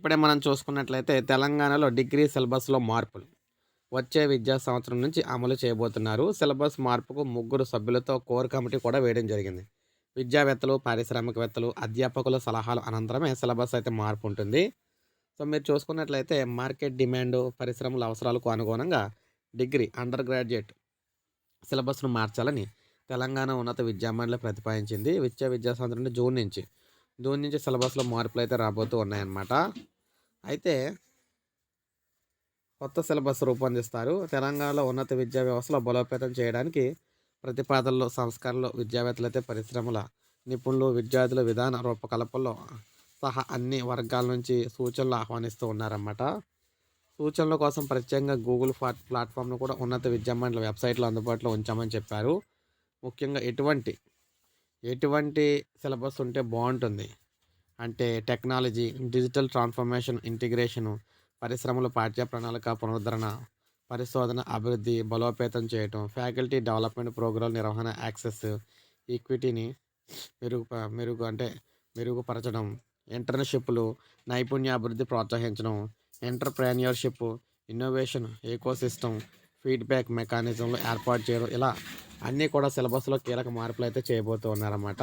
ఇప్పుడే మనం చూసుకున్నట్లయితే తెలంగాణలో డిగ్రీ సిలబస్లో మార్పులు. వచ్చే విద్యా సంవత్సరం నుంచి అమలు చేయబోతున్నారు. సిలబస్ మార్పుకు ముగ్గురు సభ్యులతో కోర్ కమిటీ కూడా వేయడం జరిగింది. విద్యావేత్తలు పారిశ్రామికవేత్తలు అధ్యాపకుల సలహాలు అనంతరమే సిలబస్ అయితే మార్పు ఉంటుంది సో మీరు చూసుకున్నట్లయితే మార్కెట్ డిమాండ్ పరిశ్రమల అవసరాలకు అనుగుణంగా డిగ్రీ అండర్ గ్రాడ్యుయేట్ సిలబస్ను మార్చాలని తెలంగాణ ఉన్నత విద్యామండలి ప్రతిపాదించింది. విద్యా విద్యా సంవత్సరం నుండి జూన్ నుంచి. జూన్ నుంచి సిలబస్లో మార్పులు అయితే రాబోతూ ఉన్నాయన్నమాట. అయితే కొత్త సిలబస్ రూపొందిస్తారు. తెలంగాణలో ఉన్నత విద్యా వ్యవస్థలో బలోపేతం చేయడానికి ప్రతిపాదనలు సంస్కరణలు విద్యావేత్తలు అయితే పరిశ్రమల నిపుణులు విద్యార్థుల విధాన రూపకల్పనలో సహా అన్ని వర్గాల నుంచి సూచనలు ఆహ్వానిస్తూ ఉన్నారన్నమాట. సూచనల కోసం ప్రత్యేకంగా గూగుల్ ఫా ప్లాట్ఫామ్ను కూడా ఉన్నత విద్యామండలి వెబ్సైట్లో అందుబాటులో ఉంచామని చెప్పారు. ముఖ్యంగా ఎటువంటి ఎటువంటి సిలబస్ ఉంటే బాగుంటుంది. అంటే టెక్నాలజీ డిజిటల్ ట్రాన్స్ఫర్మేషన్ ఇంటిగ్రేషను పరిశ్రమల పాఠ్య ప్రణాళిక పునరుద్ధరణ పరిశోధన అభివృద్ధి బలోపేతం చేయటం ఫ్యాకల్టీ డెవలప్మెంట్ ప్రోగ్రాం నిర్వహణ యాక్సెస్ ఈక్విటీని మెరుగు మెరుగు అంటే మెరుగుపరచడం ఇంటర్న్షిప్లు నైపుణ్యాభివృద్ధి ప్రోత్సహించడం ఎంటర్ప్రెన్యూర్షిప్ ఇన్నోవేషన్ ఏకోసిస్టమ్ ఫీడ్బ్యాక్ మెకానిజంలు ఏర్పాటు చేయడం ఇలా అన్నీ కూడా సిలబస్లో కీలక మార్పులు అయితే చేయబోతూ ఉన్నారన్నమాట